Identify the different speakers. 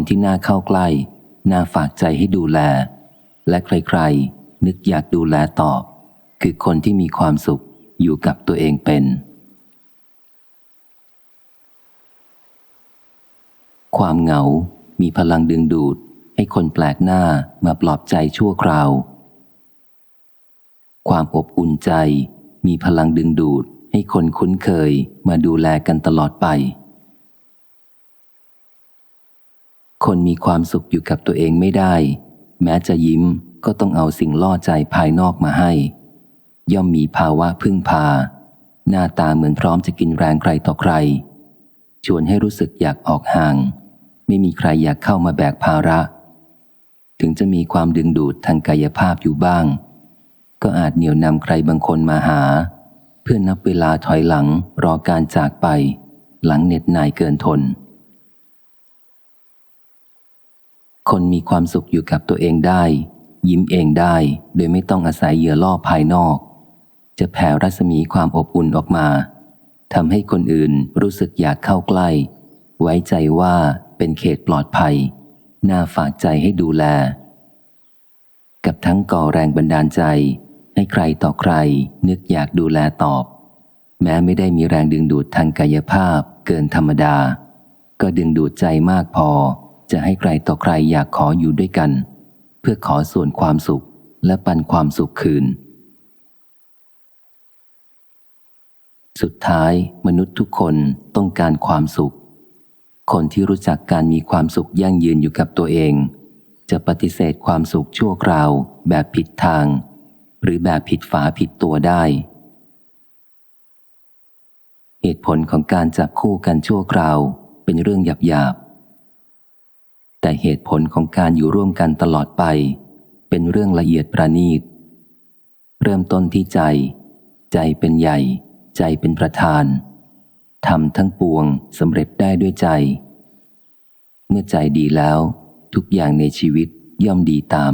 Speaker 1: คนที่น่าเข้าใกล้ น่าฝากใจให้ดูแล และใครๆ นึกอยากดูแลตอบ คือคนที่มีความสุขอยู่กับตัวเองเป็น ความเหงา มีพลังดึงดูด ให้คนแปลกหน้ามาปลอบใจชั่วคราว ความอบอุ่นใจ มีพลังดึงดูดให้คนคุ้นเคยมาดูแลกันตลอดไป คนมีความสุขอยู่กับตัวเองไม่ได้ แม้จะยิ้มก็ต้องเอาสิ่งล่อใจภายนอกมาให้ ย่อมมีภาวะพึ่งพา หน้าตาเหมือนพร้อมจะกินแรงใครต่อใคร ชวนให้รู้สึกอยากออกห่าง ไม่มีใครอยากเข้ามาแบกภาระ ถึงจะมีความดึงดูดทางกายภาพอยู่บ้าง ก็อาจเหนี่ยวนำใครบางคนมาหา เพื่อนับเวลาถอยหลังรอการจากไป หลังเหน็ดหน่ายเกินทน คนมีความสุขอยู่กับตัวเองได้ ยิ้มเองได้ โดยไม่ต้องอาศัยเหยื่อล่อภายนอก จะแผ่รัศมีความอบอุ่นออกมาทำให้คนอื่นรู้สึกอยากเข้าใกล้ ไว้ใจว่าเป็นเขตปลอดภัย น่าฝากใจให้ดูแล กับทั้งก่อแรงบันดาลใจ ให้ใครต่อใครนึกอยากดูแลตอบ แม้ไม่ได้มีแรงดึงดูดทางกายภาพเกินธรรมดา ก็ดึงดูดใจมากพอ จะให้ใครต่อใครอยากขออยู่ด้วยกัน เพื่อขอส่วนความสุขและปันความสุขคืน สุดท้ายมนุษย์ทุกคนต้องการความสุข คนที่รู้จักการมีความสุขยั่งยืนอยู่กับตัวเอง จะปฏิเสธความสุขชั่วคราวแบบผิดทาง หรือแบบผิดฝาผิดตัวได้ เหตุผลของการจับคู่กันชั่วคราวเป็นเรื่องหยาบๆ แต่เหตุผลของการอยู่ร่วมกันตลอดไป เป็นเรื่องละเอียดประณีต เริ่มต้นที่ใจ ใจเป็นใหญ่ ใจเป็นประธานทำทั้งปวงสำเร็จได้ด้วยใจ เมื่อใจดีแล้ว ทุกอย่างในชีวิตย่อมดีตาม